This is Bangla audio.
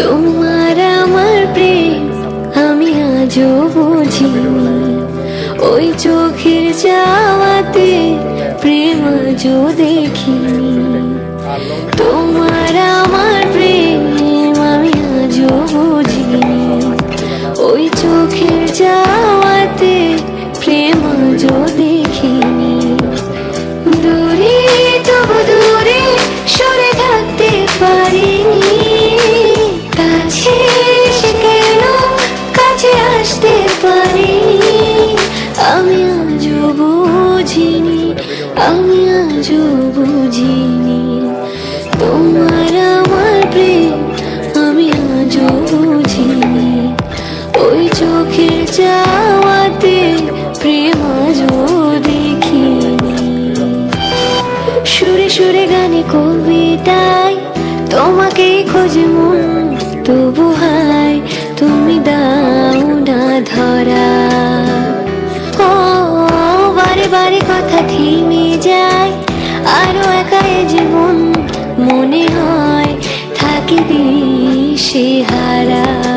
তোমার আমার প্রেম, আমি আজও বুঝিনি ওই চোখের যাওয়াতে প্রেম আজও দেখিনি তোমার আমার প্রেম, আমি আজও বুঝিনি ওই চোখের যাওয়াতে প্রেম আজও দেখিনি আজও বুঝিনি। তোমার আমার প্রেম আমি আজও বুঝিনি। ওই চোখের যাওয়াতে প্রেম আজও দেখিনি। সুরে সুরে গানে কবিতায় তোমাকে খোঁজে মন, তবু আরও একাই জীবন মনে হয় থাকি দিশে হারা।